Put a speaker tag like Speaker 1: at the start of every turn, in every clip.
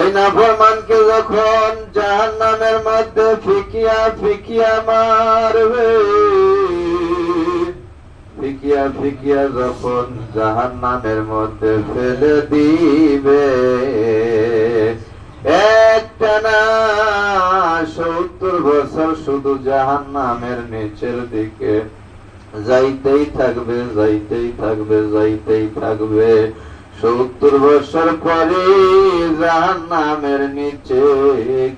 Speaker 1: এই নাফরমানকে যখন জাহান নামের মধ্যে ফিকিয়া ফিকিয়া মারবে, ফিকিয়া ফিকিয়া যখন জাহান নামের মধ্যে ফেলে দিবে, একটা না, সত্তর বছর শুধু জাহান নামের নিচের দিকে যাইতেই থাকবে যাইতেই থাকবে যাইতেই থাকবে। সত্তর বছর পরে জাহান নামের নিচে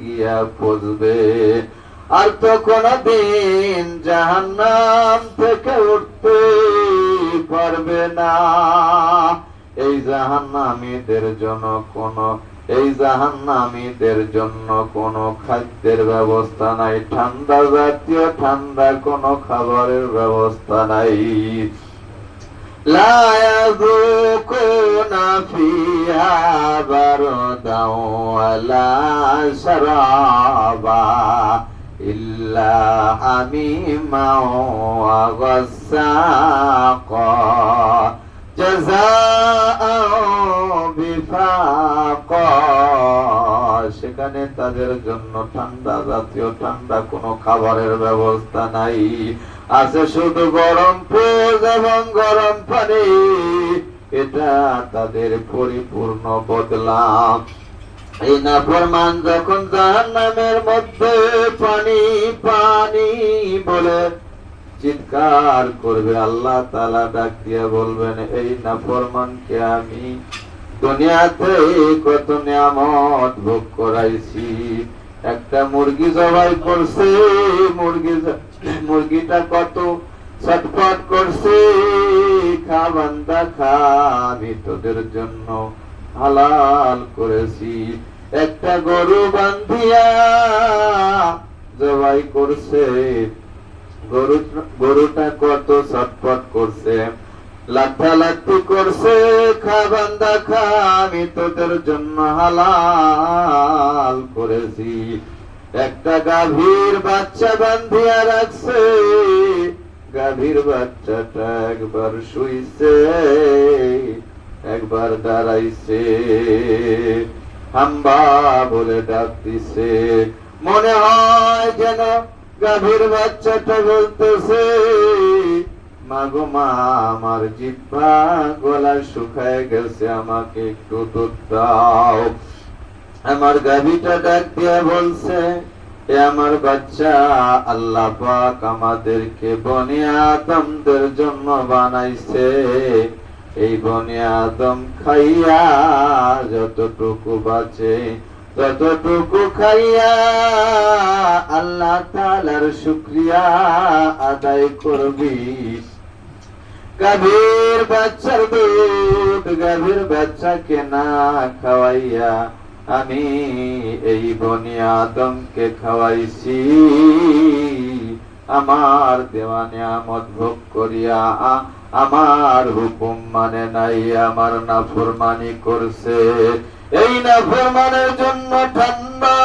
Speaker 1: গিয়া পৌঁছবে আর তো কোনদিন জাহান নাম থেকে উঠতে পারবে না। এই জাহান নামীদের জন্য কোন, এই জাহান নামীদের জন্য কোন খাদ্যের ব্যবস্থা নাই, ঠান্ডা জাতীয় ঠান্ডা কোন খাবারের ব্যবস্থা নাই। لا يذوقون فيها بردا ولا شرابا إلا حميما وغساقا جزاء بفاقا সেখানে তাদের জন্য ঠান্ডা জাতীয় ঠান্ডা কোনো খাবারের ব্যবস্থা নাই আছে শুধু গরম পোজ এবং গরম পানি এটা তাদের পরিপূর্ণ বদলাম এই নাফরমান যখন জাহান নামের মধ্যে পানি পানি বলে চিৎকার করবে, আল্লাহ তালা ডাক দিয়ে বলবেন, এই নাফরমানকে আমি দুনিয়াতে কত নিয়ামত ভোগ করাইছি। একটা মুরগি জবাই করছে, মুরগি মুরগিটা কত ছটফট করছে খা বান্দা খা আমি তোদের জন্য হালাল করেছি। একটা গরু বান্ধিয়া জবাই করছে। গরু, গরুটা কত ছটফট করছে। লাঠালাঠি করছে খা বান্দা খা আমি তোদের জন্য হালাল করেছি। একটা গাভীর বাচ্চা বান্ধিয়া রাখছে। গাভীর বাচ্চাটা একবার শুইছে, একবার দাঁড়াইছে। হাম্বা বলে ডাক দিছে, মনে হয় যেন গাভীর বাচ্চাটা বলতেছে, মাগো মা, আমার জিহ্বা গলা শুকায় গেছে, আমাকে একটু দুধ দাও। আমার গাভীটা ডাক দিয়া বলছে এ আমার বাচ্চা, আল্লাহ পাক আমাদেরকে বনি আদমদের জন্য বানাইছে। এই বনি আদম খাইয়া যতটুকু বাঁচে, ততটুকু খাইয়া আল্লাহ তালার শুক্রিয়া আদায় করবি গাভীর বাচ্চার দুধ, গাভীর বাচ্চাকে না খাওয়াইয়া আমি এই বনি আদমকে খাওয়াইছি। আমার দেওয়া নিয়ামত ভোগ করিয়া, আমার হুকুম মানে নাই, আমার নাফরমানি করছে। এই নাফরমানের জন্য ঠান্ডা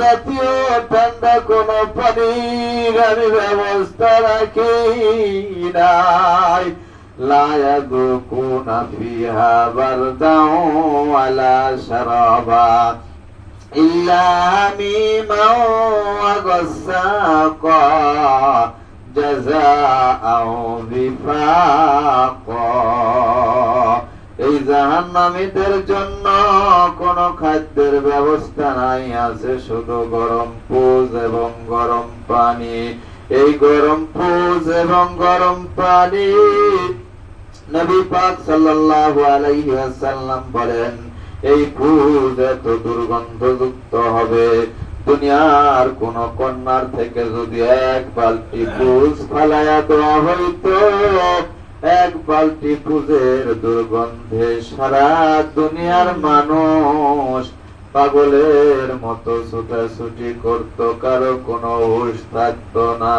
Speaker 1: জাতীয় ঠান্ডা কোন পানির আমি ব্যবস্থা রাখি নাই। لا يذوقون فيها بردا ولا شرابا إلا حميما وغساقا جزاء وفاقا এই জাহান্নামীদের জন্য কোন খাদ্যের ব্যবস্থা নাই আছে শুধু গরম পুজ এবং গরম পানি এই গরম পুজ এবং গরম পানি নবী পাক সাল্লাল্লাহু আলাইহি ওয়াসাল্লাম বলেন, এই পুজ এত দুর্গন্ধযুক্ত হবে। দুনিয়ার কোন কন্যার থেকে যদি এক বালতি পুজ ফালায়া দেওয়া হইতো, এক বালতি পুজের দুর্গন্ধে সারা দুনিয়ার মানুষ পাগলের মতো ছুটাছুটি করত, কারও কোনো হুশ থাকতো না।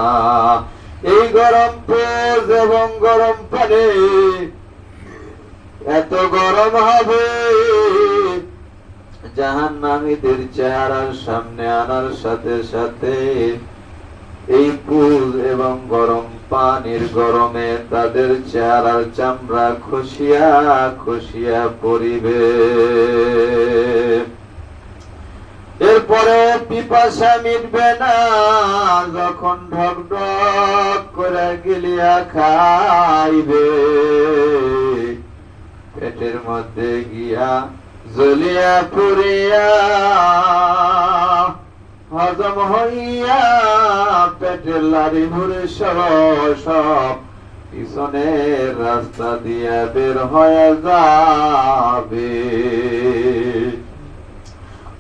Speaker 1: এই গরম পোজ এবং গরম পানি, এত গরম হবে। জাহান নামীদের চেহারার সামনে আনার সাথে সাথে এই পুজ এবং গরম পানির গরমে তাদের চেহারার চামড়া খসিয়া খসিয়া পরিবে পিপাসা মিটবে না, যখন ঢক ঢক করে গিলিয়া খাইবে। পেটের মধ্যে গিয়া জ্বলিয়া পুরিয়া হজম হইয়া পেটের লারি ভরে সব পিছনের রাস্তা দিয়া বের হয়ে যাবে।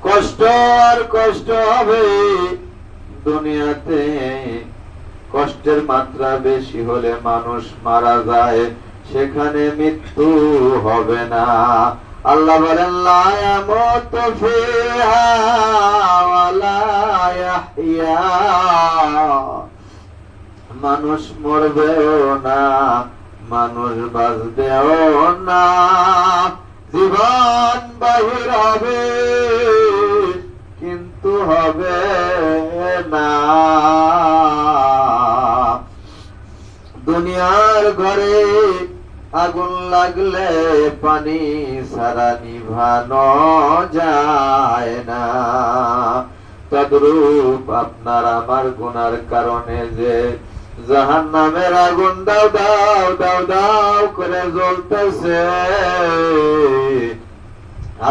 Speaker 1: কষ্ট আর কষ্ট হবে দুনিয়াতে। কষ্টের মাত্রা বেশি হলে মানুষ মারা যায়, সেখানে মৃত্যু হবে না। আল্লাহ বলেন মানুষ মরবেও না, মানুষ বাঁচবেও না। জীবন বাহির হবে, কিন্তু হবে না। দুনিয়ার ঘরে আগুন লাগলে পানি সারা নিভানো যায় না। তদ্রূপ আপনার আমার গুনার কারণে যে জাহান নামের আগুন দাও দাও দাও দাও করে জ্বলতেছে।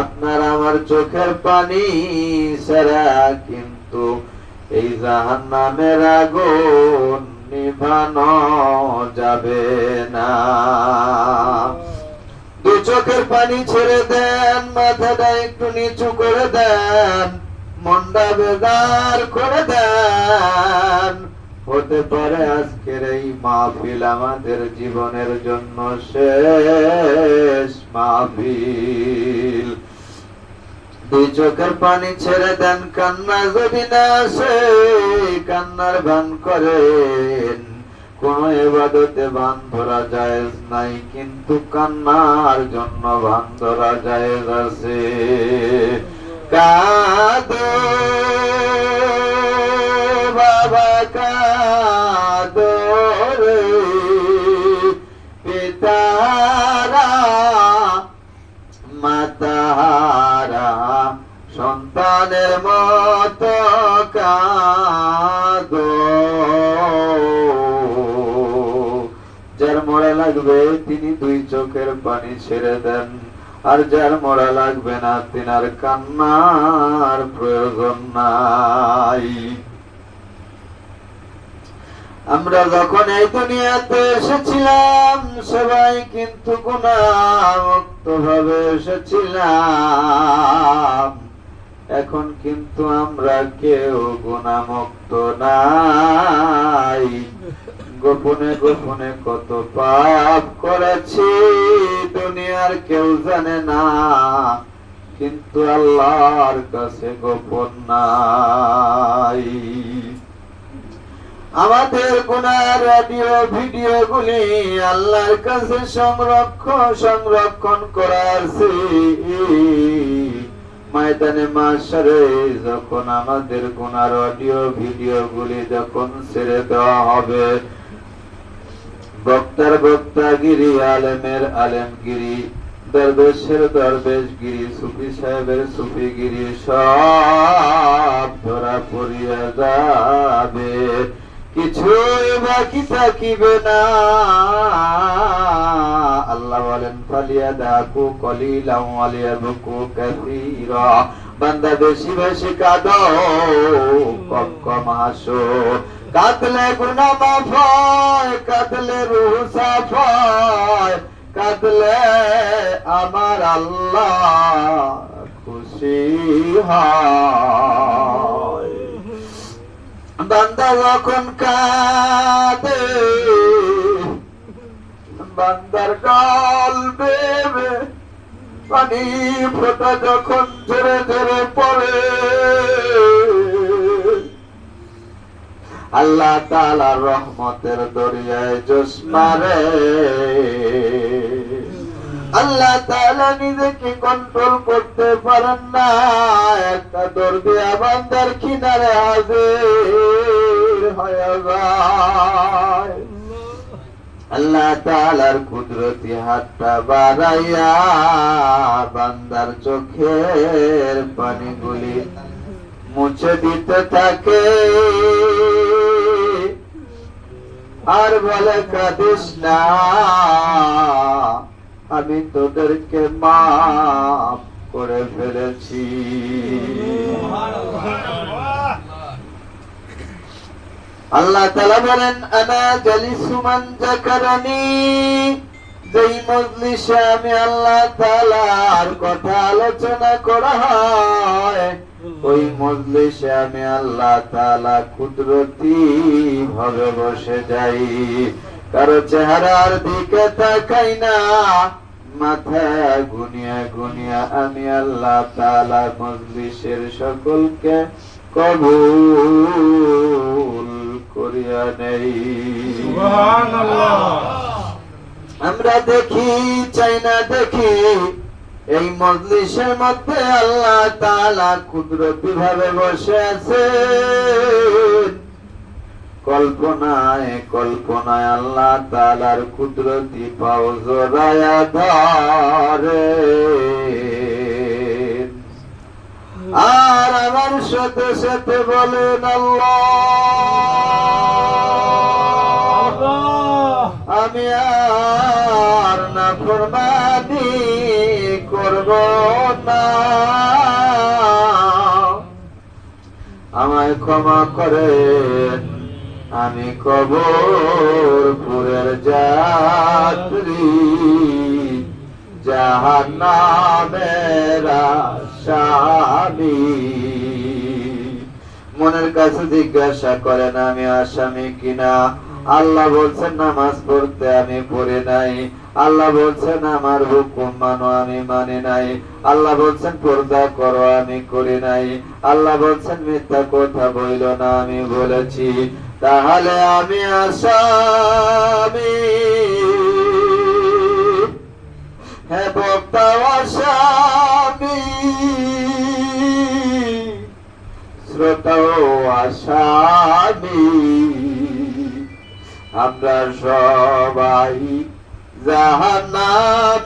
Speaker 1: আপনার আমার চোখের পানি সারা, কিন্তু এই জাহান নামের আগুন নিভানো যাবে না। দু চোখের পানি ছেড়ে দেন, মাথাটা একটু নিচু করে দেন, মনটা বেদার করে দেন। হতে পারে আজকের এই মাহফিল আমাদের জীবনের জন্য শেষ মাহফিল। দুই চোখের পানি ছেড়ে দেন, কান্না যদি না আসে, কান্নার ভান করেন। কোন এবাদতে ভান ধরা যায় নাই, কিন্তু কান্নার জন্য ভান ধরা যায় আছে। কাদো। যার মরা লাগবে, তিনি দুই চোখের পানি ছেড়ে দেন। আর যার মরা লাগবে না, তিনার কান্নার প্রয়োজন নাই। আমরা যখন এই দুনিয়াতে এসেছিলাম, সবাই কিন্তু গুণামুক্ত ভাবে এসেছিলাম। এখন কিন্তু আমরা কেউ গুণামুক্ত নাই। গোপনে গোপনে কত পাপ করেছি, দুনিয়ার কেউ জানে না। কিন্তু আল্লাহর কাছে গোপন নাই। আমাদের গুনার অডিও ভিডিও গুলি আল্লাহর কাছে সংরক্ষণ সংরক্ষণ করা আছে ময়দানে মাসারে যখন আমাদের গুনার অডিও ভিডিও গুলি যখন ছেড়ে দেওয়া হবে, বক্তার বক্তাগিরি, আলেমের আলেমগিরি, দরবেশের দরবেশগিরি, সুফি সাহেবের সুফিগিরি সব ধরা পড়িয়া যাবে। কিছুই বাকি থাকিবে না। আল্লাহ বলেন ফালিয়া দাকু কলিলাম আলিয়া বুকু কাসীরা। বান্দা বেশি বেশি কাঁদো কম কম হাসো। কাঁদলে গুনা মাফ হয়, কাঁদলে রুহ সাফ হয়। কাঁদলে আমার আল্লাহ খুশি হয়। বান্দা যখন কাঁদে বান্দার গাল বেবে পানি ফোটা যখন ঝরে ঝরে পড়ে। আল্লাহ তালার রহমতের দরিয়ায় জোশ মারে। আল্লাহ তাআলা নিজেকে কন্ট্রোল করতে পারেন না। একটা দর্দিয়া বান্দার কিনারে হাজির আল্লাহ তাআলার কুদরতি হাতটা বাড়াইয়া বান্দার চোখের পানিগুলি মুছে দিতে থাকে। আর বলে কাঁদিস না। আমি তোদেরকে মাফ করে ফেলেছি। আল্লাহ তালা বলেন, আনা জালিসুমান জাকারানি যেই মজলিসে আমি আল্লাহ তালার কথা আলোচনা করা হয়, ওই মজলিসে আমি আল্লাহ তালা কুদরতি ভাবে বসে যাই। কারও চেহারার দিকে তাকাই না মাথা গুনিয়া গুনিয়া আমি আল্লাহ তালা মজলিসের সকলকে কবুল করিয়া নেই। আমরা দেখি চাই না দেখি এই মজলিসের মধ্যে আল্লাহ তালা কুদরতি ভাবে বসে আছে কল্পনায় কল্পনায় আল্লাহ তাআলার কুদরতি পাও জোড়ায়া ধরে আর আমার সাথে সাথে বলেন আল্লাহ, আমি আর না ফরমানি করব না। আমায় ক্ষমা করে আমি কবর পুরের যাত্রী। জাহান্নামের স্বামী মনের কাছে জিজ্ঞাসা করেন, আমি আসামি কিনা? আল্লাহ বলছেন, নামাজ পড়তে আমি পড়ে নাই। আল্লাহ বলছেন, আমার হুকুম মানো, আমি মানে নাই। আল্লাহ বলছেন, পর্দা করো, আমি করি নাই। আল্লাহ বলছেন, মিথ্যা কথা বইল না, আমি বলেছি। তাহলে আমি আসামি। হ্যাঁ বক্তা আসামি। শ্রোতাও আসামি। আমরা সবাই জাহান্নামের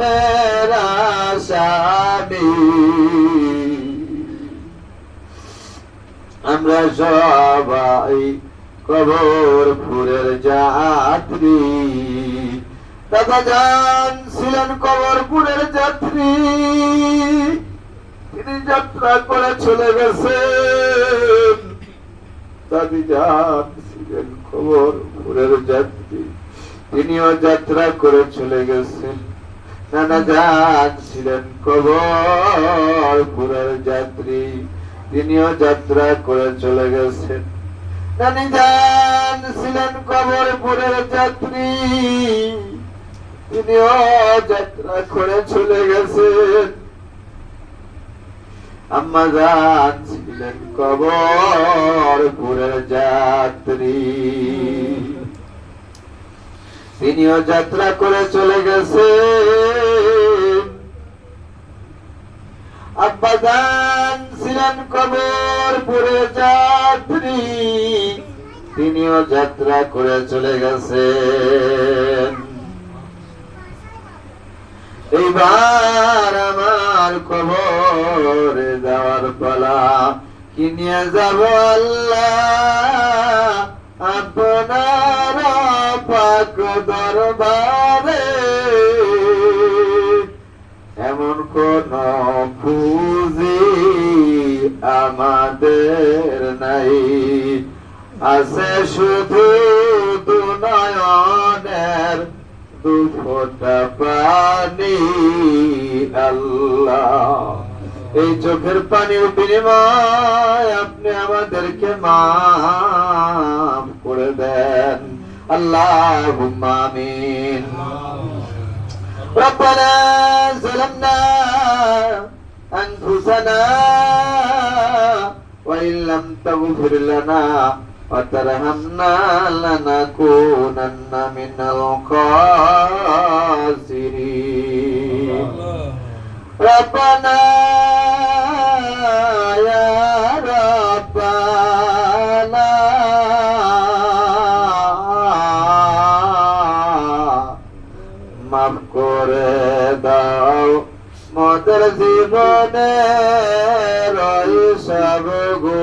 Speaker 1: আসামি। আমরা সবাই কবর ফুরের যাত্রী। দাদা যান ছিলেন কবরপুরের যাত্রী। তিনি যাত্রা করে চলে গেছেন। দাদি যান ছিলেন কবরপুরের যাত্রী। তিনিও যাত্রা করে চলে গেছেন। নানা যান ছিলেন কবরপুরের যাত্রী। তিনিও যাত্রা করে চলে গেছেন। নানি যান ছিলেন কবরপুরের যাত্রী। তিনিও যাত্রা করে চলে গেছেন। আম্মা ছিলেন কবরপুরের যাত্রী। তিনিও যাত্রা করে চলে গেছেন। আব্বা যান ছিলেন কবরপুরের যাত্রী। তিনিও যাত্রা করে চলে গেছেন এইবার আমার কবরে যাওয়ার পালা, কি নিয়ে যাব আল্লাহ? আপনার পাক দরবারে। এমন কোন পুঁজি আমাদের নাই। আছে শুধু দুনয়নের দু ফোঁটা পানি আল্লাহ এই চোখের পানির বিনিময় আপনি আমাদেরকে মাফ করে দেন আল্লাহ আমিন ربنا ظلمنا أنفسنا وإن لم تغفر لنا وترحمنا لنكونن من الخاسرين ربنا يا ربنا মাফ করে দাও মদের জীবনে রয়েছে সব গো